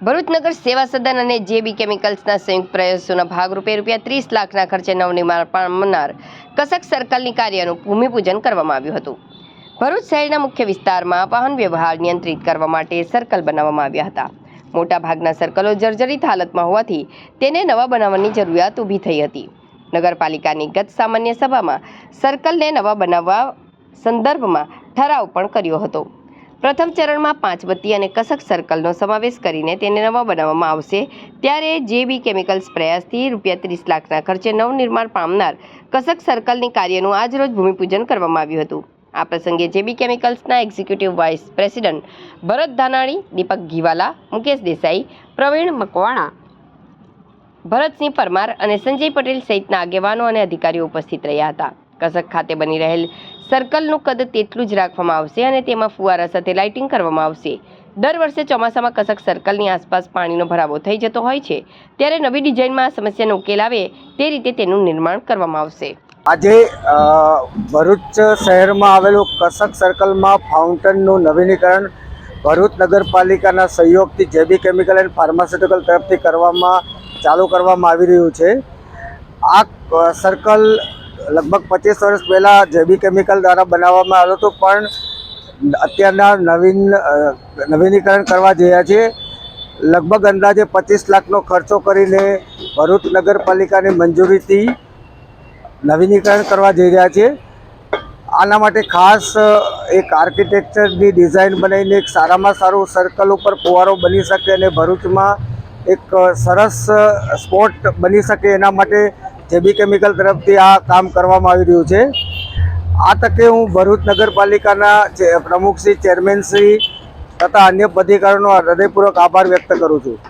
ભરૂચ નગર સેવા સદન અને જેબી કેમિકલ્સના સંયુક્ત પ્રયાસોના ભાગરૂપે રૂપિયા ત્રીસ લાખના ખર્ચે નવનિર્માણ પામનાર કસક સર્કલની કાર્યનું ભૂમિપૂજન કરવામાં આવ્યું હતું. ભરૂચ શહેરના મુખ્ય વિસ્તારમાં વાહન વ્યવહાર નિયંત્રિત કરવા માટે સર્કલ બનાવવામાં આવ્યા હતા. મોટાભાગના સર્કલો જર્જરિત હાલતમાં હોવાથી તેને નવા બનાવવાની જરૂરિયાત ઊભી થઈ હતી. નગરપાલિકાની ગત સામાન્ય સભામાં સર્કલને નવા બનાવવા સંદર્ભમાં ઠરાવ પણ કર્યો હતો. પ્રથમ ચરણમાં પાંચબત્તી અને કસક સર્કલનો સમાવેશ કરીને તેને નવા બનાવવામાં આવશે. ત્યારે જેબી કેમિકલ્સ પ્રયાસથી રૂપિયા ત્રીસ લાખના ખર્ચે નવનિર્માણ પામનાર કસક સર્કલની કાર્યનું આજરોજ ભૂમિપૂજન કરવામાં આવ્યું હતું. આ પ્રસંગે JB કેમિકલ્સના executive vice president Bharat Dhanani, Deepak Ghiwala, Mukesh Desai, Pravin Makwana, Bharatsinh Parmar અને સંજય પટેલ સહિતના આગેવાનો અને અધિકારીઓ ઉપસ્થિત રહ્યા હતા. કસક ખાતે બની રહેલ સર્કલનું કદ તેટલું જ રાખવામાં આવશે અને તેમાં ફુવારા સાથે લાઇટિંગ કરવામાં આવશે. દર વર્ષે ચોમાસામાં કસક સર્કલની આસપાસ પાણીનો ભરાવો થઈ જતો હોય છે. ત્યારે નવી ડિઝાઇનમાં આ સમસ્યાનો ઉકેલ આવે તે રીતે તેનું નિર્માણ કરવામાં આવશે. આજે ભરૂચ શહેરમાં આવેલું કસક સર્કલમાં ફાઉન્ટનનું નવીનીકરણ ભરૂચ નગરપાલિકાના સહયોગથી જેબી કેમિકલ એન્ડ ફાર્માસ્યુટિકલ તરફથી કરવામાં, ચાલુ કરવામાં આવી રહ્યું છે. આ સર્કલ લગભગ પચીસ વર્ષ પહેલાં જેબી કેમિકલ દ્વારા બનાવવામાં આવ્યું હતું, પણ અત્યારના નવીન નવીનીકરણ કરવા જઈ રહ્યા છે લગભગ અંદાજે પચીસ લાખનો ખર્ચો કરીને ભરૂચ નગરપાલિકાની મંજૂરીથી નવીનીકરણ કરવા જઈ રહ્યા છે આના માટે ખાસ એક આર્કિટેક્ચરની ડિઝાઇન બનાવીને એક સારામાં સારું સર્કલ ઉપર ફુવારો બની શકે અને ભરૂચમાં એક સરસ સ્પોટ બની શકે એના માટે જેબી કેમિકલ તરફથી આ કામ કરવામાં આવી રહ્યું છે. આ તકે હું ભરૂચ નગરપાલિકાના પ્રમુખશ્રી પ્રમુખ શ્રી ચેરમેન શ્રી તથા અન્ય પદાધિકારીઓનો હૃદયપૂર્વક આભાર વ્યક્ત કરું છું.